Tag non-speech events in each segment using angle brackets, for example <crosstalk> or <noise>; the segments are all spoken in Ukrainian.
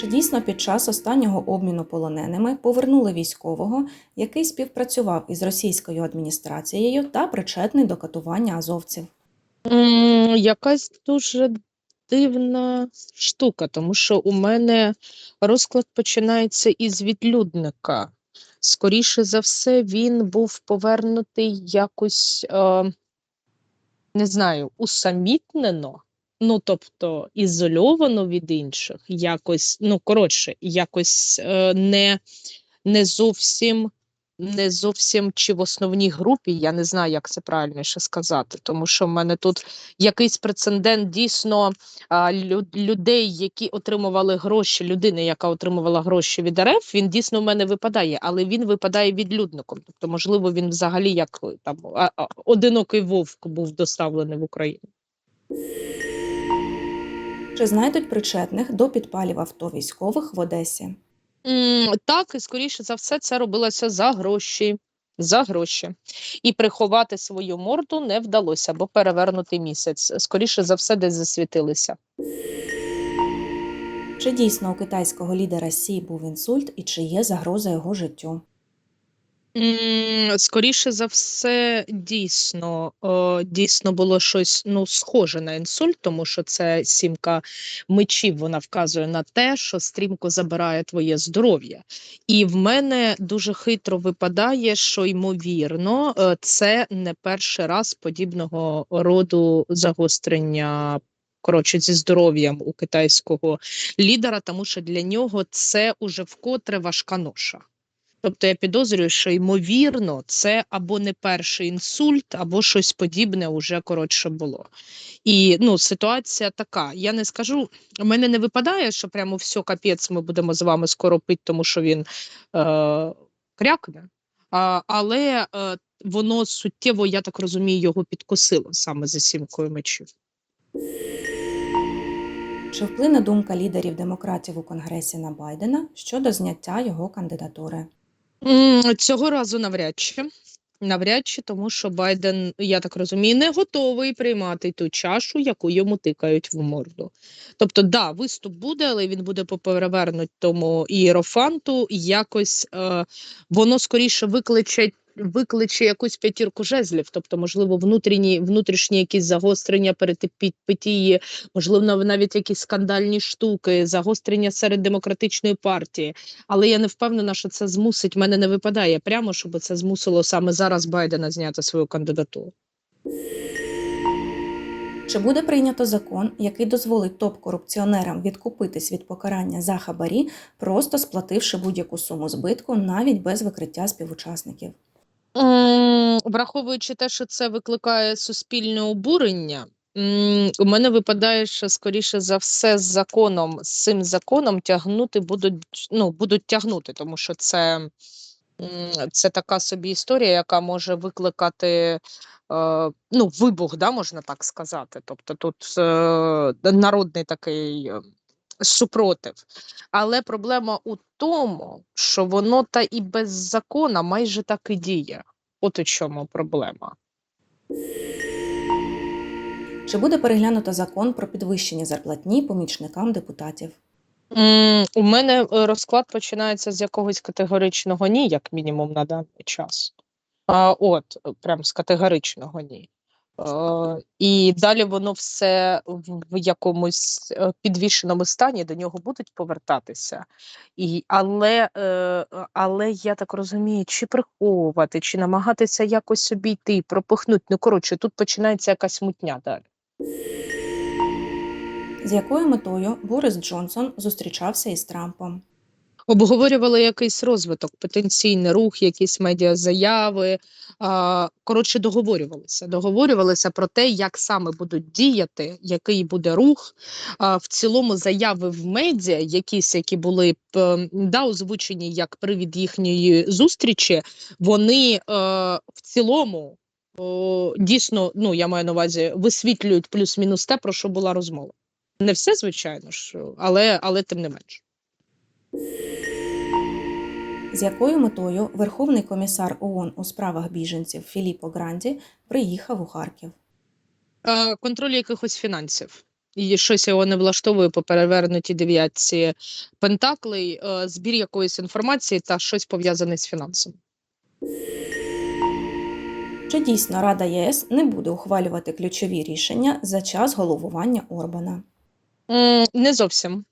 Чи дійсно під час останнього обміну полоненими повернули військового, який співпрацював із російською адміністрацією та причетний до катування азовців? Якась дуже дивна штука, тому що у мене розклад починається із відлюдника. Скоріше за все, він був повернутий якось, е, не знаю, усамітнено, ну тобто ізольовано від інших, якось, ну коротше, якось е, не, не зовсім. Не зовсім чи в основній групі, я не знаю, як це правильніше сказати, тому що в мене тут якийсь прецедент дійсно лю- людей, які отримували гроші, людини, яка отримувала гроші від РФ, він дійсно в мене випадає, але він випадає відлюдником. Тобто, можливо, він взагалі як е, там одинокий вовк був доставлений в Україну. Чи знайдуть причетних до підпалів авто військових в Одесі? Так, і скоріше за все, це робилося за гроші. За гроші. І приховати свою морду не вдалося, бо перевернутий місяць. Скоріше за все, десь засвітилися. Чи дійсно у китайського лідера Сі був інсульт і чи є загроза його життю? Скоріше за все, дійсно, дійсно було щось ну, схоже на інсульт, тому що це сімка мечів, вона вказує на те, що стрімко забирає твоє здоров'я. І в мене дуже хитро випадає, що ймовірно, е, це не перший раз подібного роду загострення. Коротше, зі здоров'ям у китайського лідера, тому що для нього це уже вкотре важка ноша. Тобто я підозрюю, що ймовірно, це або не перший інсульт, або щось подібне уже коротше було. І ну, ситуація така. Я не скажу, у мене не випадає, що прямо все капець, ми будемо з вами скоро пити, тому що він е, крякне. А, але е, воно суттєво, я так розумію, його підкосило саме за сімкою мечів. Чи вплине думка лідерів демократів у Конгресі на Байдена щодо зняття його кандидатури? Цього разу навряд чи. Навряд чи, тому що Байден, я так розумію, не готовий приймати ту чашу, яку йому тикають в морду. Тобто, да, виступ буде, але він буде по перевернутому ієрофанту, якось е, воно скоріше викличе, викличе якусь п'ятірку жезлів, тобто, можливо, внутрішні, внутрішні якісь загострення перетипітії, можливо, навіть якісь скандальні штуки, загострення серед демократичної партії. Але я не впевнена, що це змусить мене не випадає прямо, щоб це змусило саме зараз Байдена зняти свою кандидатуру. Чи буде прийнято закон, який дозволить топ-корупціонерам відкупитись від покарання за хабарі, просто сплативши будь-яку суму збитку, навіть без викриття співучасників? Враховуючи те, що це викликає суспільне обурення, у мене випадає, що скоріше за все з законом, з цим законом тягнути будуть, ну, будуть тягнути, тому що це, це така собі історія, яка може викликати е, ну, вибух, да, можна так сказати. Тобто тут е, народний такий е, супротив. Але проблема у тому, що воно та і без закона майже так і діє. От у чому проблема. Чи буде переглянуто закон про підвищення зарплатні помічникам депутатів? М, У мене е, розклад починається з якогось категоричного ні, як мінімум на даний час. А, от, прям з категоричного ні. Е, і далі воно все в, якомусь е, підвішеному стані до нього будуть повертатися. І, але, е, але я так розумію, чи приховувати, чи намагатися якось обійти, пропихнути. Ну, коротше, тут починається якась мутня далі. З якою метою Борис Джонсон зустрічався із Трампом? Обговорювали якийсь розвиток, потенційний рух, якісь медіазаяви. Коротше, договорювалися. Договорювалися про те, як саме будуть діяти, який буде рух. В цілому заяви в медіа, якісь, які були б е, да, озвучені як привід їхньої зустрічі, вони е, в цілому дійсно, ну я маю на увазі, висвітлюють плюс-мінус те, про що була розмова. Не все, звичайно ж, але, але тим не менше. З якою метою Верховний комісар ООН у справах біженців Філіппо Гранді приїхав у Харків? Контроль якихось фінансів. і щось його не влаштовує по перевернутій дев'ятці пентаклей, е, збір якоїсь інформації та щось пов'язане з фінансами. Чи дійсно Рада ЄС не буде ухвалювати ключові рішення за час головування Орбана? Не зовсім.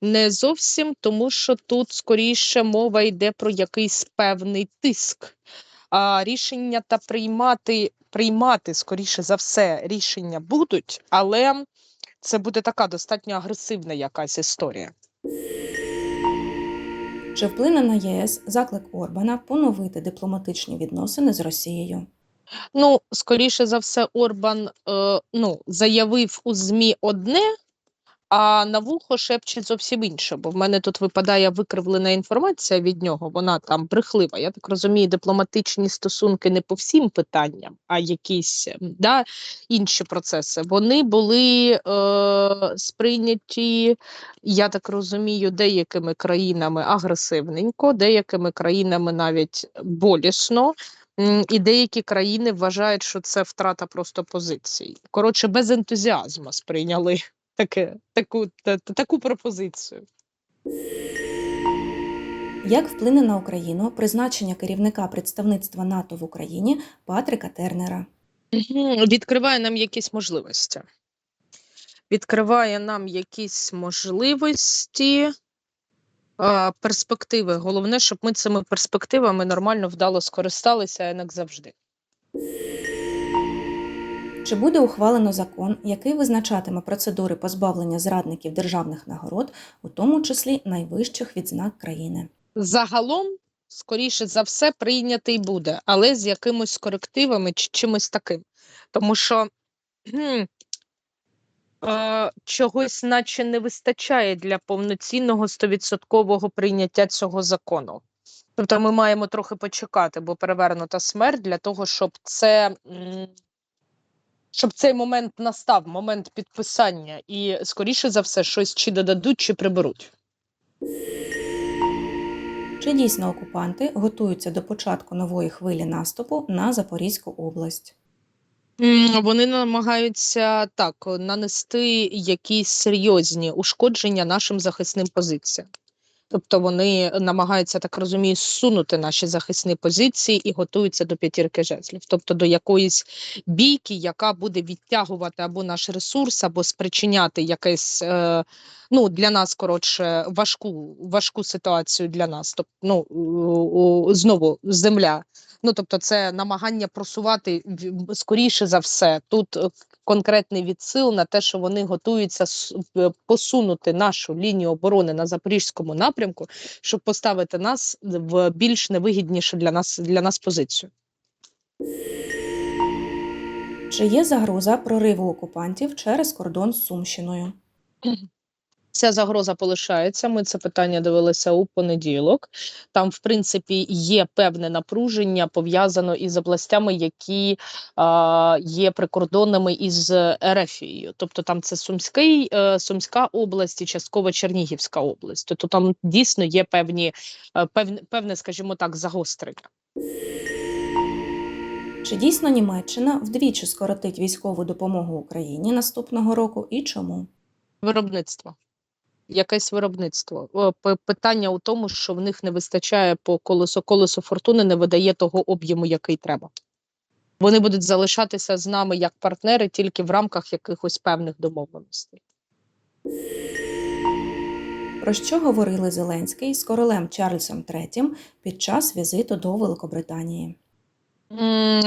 Не зовсім, тому що тут скоріше мова йде про якийсь певний тиск. А рішення та приймати, приймати, скоріше за все, рішення будуть, але це буде така достатньо агресивна якась історія. Чи вплине на ЄС заклик Орбана поновити дипломатичні відносини з Росією? Ну, скоріше за все, Орбан е, ну, заявив у ЗМІ одне, а на вухо шепче зовсім інше. Бо в мене тут випадає викривлена інформація від нього. Вона там брехлива. Я так розумію, дипломатичні стосунки не по всім питанням, а якісь да, інші процеси. Вони були е, сприйняті, я так розумію, деякими країнами агресивненько, деякими країнами навіть болісно. І деякі країни вважають, що це втрата просто позицій. Коротше, без ентузіазму сприйняли таке, таку, та, та- таку пропозицію. Як вплине на Україну призначення керівника представництва НАТО в Україні Патрика Тернера? Відкриває нам якісь можливості. Відкриває нам якісь можливості, перспективи. Головне, щоб ми цими перспективами нормально вдало скористалися, як завжди. Чи буде ухвалено закон, який визначатиме процедури позбавлення зрадників державних нагород, у тому числі найвищих відзнак країни? Загалом, скоріше за все, прийнятий буде, але з якимось корективами чи чимось таким. Тому що чогось, наче не вистачає для повноцінного стовідсоткового прийняття цього закону. Тобто ми маємо трохи почекати, бо перевернута смерть для того, щоб це. Щоб цей момент настав, момент підписання, і скоріше за все, щось чи додадуть, чи приберуть. Чи дійсно окупанти готуються до початку нової хвилі наступу на Запорізьку область? Вони намагаються так нанести якісь серйозні ушкодження нашим захисним позиціям. Тобто вони намагаються, так розумію, зсунути наші захисні позиції і готуються до п'ятірки жезлів, тобто до якоїсь бійки, яка буде відтягувати або наш ресурс, або спричиняти якесь е, ну для нас коротше важку важку ситуацію для нас. Тобто, ну знову земля. Ну тобто, це намагання просувати скоріше за все. Тут е, конкретний відсил на те, що вони готуються с- посунути нашу лінію оборони на запорізькому напрямку, щоб поставити нас в більш невигіднішу для нас для нас позицію. Чи є загроза прориву окупантів через кордон з Сумщиною? <clears throat> Ця загроза полишається. Ми це питання дивилися у понеділок. Там, в принципі, є певне напруження пов'язано із областями, які а, є прикордонними із Ерефією. Тобто там це Сумський, е, Сумська область і частково Чернігівська область. Тобто там дійсно є певні, е, певне, певне, скажімо так, загострення. Чи дійсно Німеччина вдвічі скоротить військову допомогу Україні наступного року і чому? Виробництво. Якесь виробництво. Питання у тому, що в них не вистачає по колесо, колесо фортуни не видає того об'єму, який треба. Вони будуть залишатися з нами як партнери тільки в рамках якихось певних домовленостей. Про що говорили Зеленський з королем Чарльзом III під час візиту до Великобританії?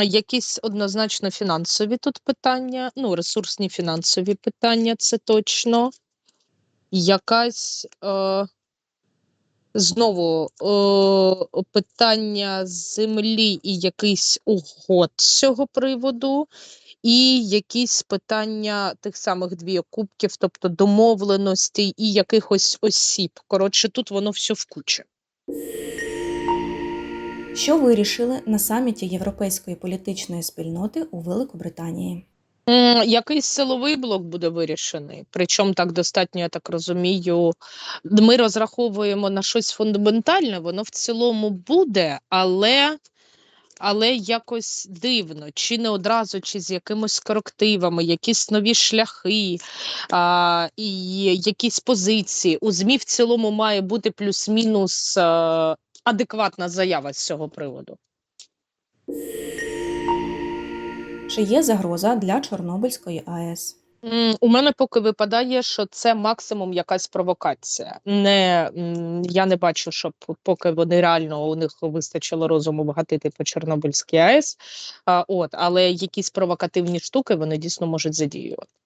Якісь однозначно фінансові тут питання, ну, ресурсні фінансові питання, це точно. Якась е, знову е, питання землі і якийсь угод з цього приводу, і якісь питання тих самих двіокубків, тобто домовленостей і якихось осіб. Коротше, тут воно все в кучі. Що вирішили на саміті Європейської політичної спільноти у Великобританії? Якийсь силовий блок буде вирішений. Причому так достатньо, я так розумію. Ми розраховуємо на щось фундаментальне, воно в цілому буде, але але якось дивно, чи не одразу, чи з якимось корективами, якісь нові шляхи а, і якісь позиції. У ЗМІ в цілому має бути плюс-мінус адекватна заява з цього приводу. Чи є загроза для Чорнобильської АЕС? У мене поки випадає, що це максимум якась провокація. Не я не бачу, щоб поки вони реально у них вистачило розуму вгатити по Чорнобильській АЕС. А, от, але якісь провокативні штуки вони дійсно можуть задіювати.